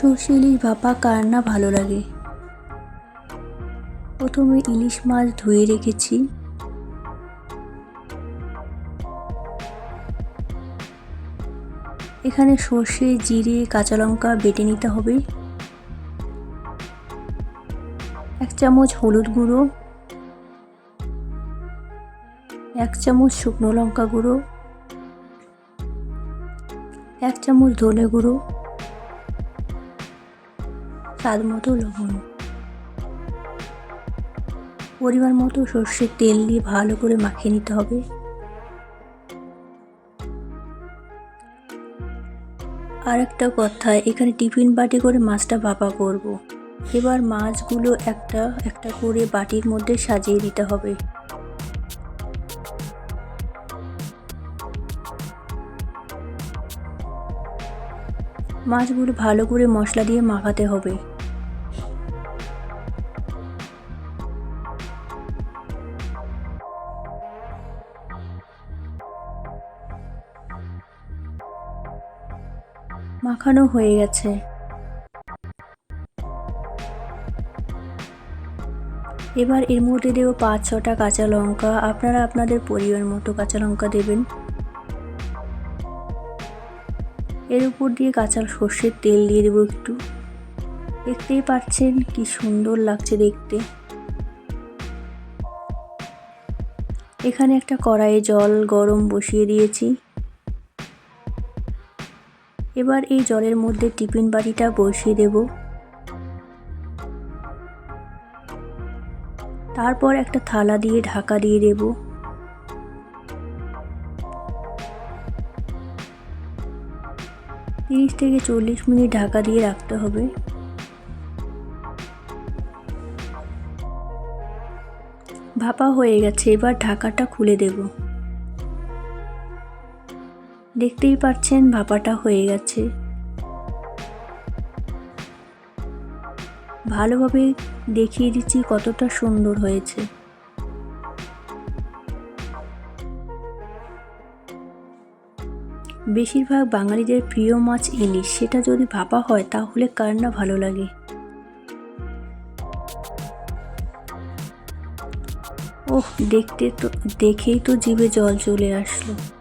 সর্ষে ইলিশ ভাপা কার না ভালো লাগে? প্রথমে ইলিশ মাছ ধুয়ে রেখেছি। এখানে সর্ষে, জিরে, কাঁচা লঙ্কা বেটে নিতে হবে। এক চামচ হলুদ গুঁড়ো। এক চামচ শুকনো লঙ্কা গুঁড়ো। এক চামচ ধনে গুঁড়ো। স্বাদ মতো লবণ। পরিমাণ মতো সর্ষের তেল দিয়ে ভালো করে মাখিয়ে নিতে হবে। আর একটা কথা, এখানে টিফিন বাটি করে মাছটা ভাপা করব। এবার মাছগুলো একটা একটা করে বাটির মধ্যে সাজিয়ে দিতে হবে। মাছগুলো ভালো করে মশলা দিয়ে মাখাতে হবে। মাখানো হয়ে গেছে। এবার এর মধ্যে দেবো পাঁচ, ছটা কাঁচা লঙ্কা। আপনারা আপনাদের পরিবার মতো কাঁচা লঙ্কা দেবেন। এর উপর দিয়ে কাঁচা সর্ষের তেল দিয়ে দেবো একটু। দেখতেই পাচ্ছেন কি সুন্দর লাগছে দেখতে। এখানে একটা কড়াইয়ে জল গরম বসিয়ে দিয়েছি। এবার এই জলের মধ্যে টিফিন বাটিটা বসিয়ে দেব। তারপর একটা থালা দিয়ে ঢাকা দিয়ে দেব। তিরিশ থেকে চল্লিশ মিনিট ঢাকা দিয়ে রাখতে হবে। ভাপা হয়ে গেছে, এবার ঢাকাটা খুলে দেবো। দেখতেই পাচ্ছেন ভাপাটা হয়ে গেছে। ভালোভাবে দেখিয়ে দিচ্ছি কতটা সুন্দর হয়েছে। বেশিরভাগ বাঙালিদের প্রিয় মাছ ইলিশ, সেটা যদি ভাপা হয় তাহলে কার না ভালো লাগে? ওহ, দেখতে তো, দেখেই তো জিভে জল চলে আসলো।